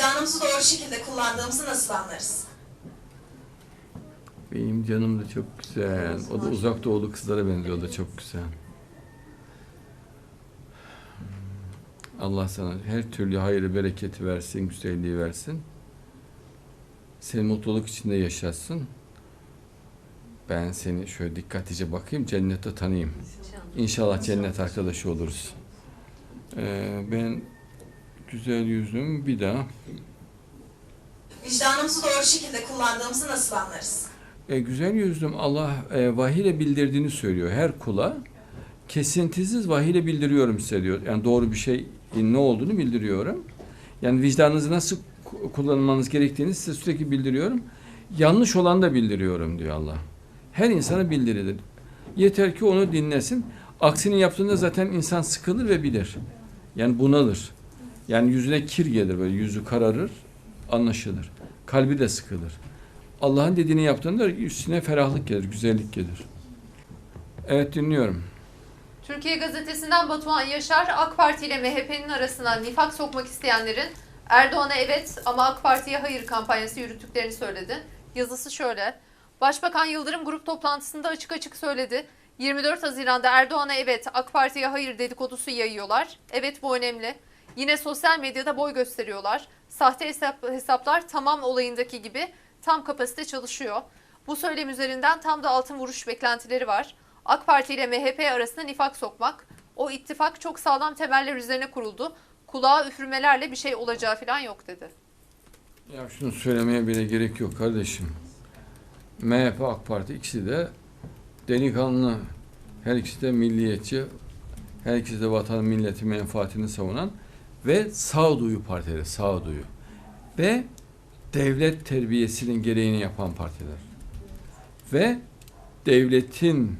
Canımızı doğru şekilde kullandığımızı nasıl anlarız? Benim canım da çok güzel. O da uzak doğulu kızlara benziyor. O da çok güzel. Allah sana her türlü hayırı, bereketi versin, güzelliği versin. Seni mutluluk içinde yaşatsın. Ben seni şöyle dikkatlice bakayım, cennette tanıyayım. İnşallah cennet arkadaşı oluruz. Ee, ben güzel yüzüm bir daha. Vicdanımızı doğru şekilde kullandığımızı nasıl anlarız? E, güzel yüzlüm Allah e, vahiy ile bildirdiğini söylüyor her kula. Kesintisiz vahiy ile bildiriyorum size diyor. Yani doğru bir şey ne olduğunu bildiriyorum. Yani vicdanınızı nasıl ku- kullanmanız gerektiğini size sürekli bildiriyorum. Yanlış olan da bildiriyorum diyor Allah. Her insana bildirilir. Yeter ki onu dinlesin. Aksini yaptığında zaten insan sıkılır ve bilir. Yani bunalır. Yani yüzüne kir gelir böyle yüzü kararır, anlaşılır. Kalbi de sıkılır. Allah'ın dediğini yaptığında üstüne ferahlık gelir, güzellik gelir. Evet dinliyorum. Türkiye Gazetesi'nden Batuhan Yaşar, AK Parti ile MHP'nin arasına nifak sokmak isteyenlerin Erdoğan'a evet ama AK Parti'ye hayır kampanyası yürüttüklerini söyledi. Yazısı şöyle. Başbakan Yıldırım grup toplantısında açık açık söyledi. 24 Haziran'da Erdoğan'a evet, AK Parti'ye hayır dedikodusu yayıyorlar. Evet bu önemli. Yine sosyal medyada boy gösteriyorlar. Sahte hesap, hesaplar tamam olayındaki gibi tam kapasite çalışıyor. Bu söylem üzerinden tam da altın vuruş beklentileri var. AK Parti ile MHP arasında nifak sokmak. O ittifak çok sağlam temeller üzerine kuruldu. Kulağa üfürmelerle bir şey olacağı falan yok dedi. Ya şunu söylemeye bile gerek yok kardeşim. MHP, AK Parti ikisi de delikanlı. Her ikisi de milliyetçi. Her ikisi de vatan, milleti, menfaatini savunan ve sağduyu partileri, sağduyu. Ve devlet terbiyesinin gereğini yapan partiler. Ve devletin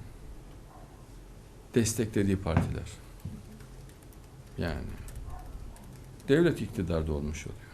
desteklediği partiler. Yani devlet iktidarda olmuş oluyor.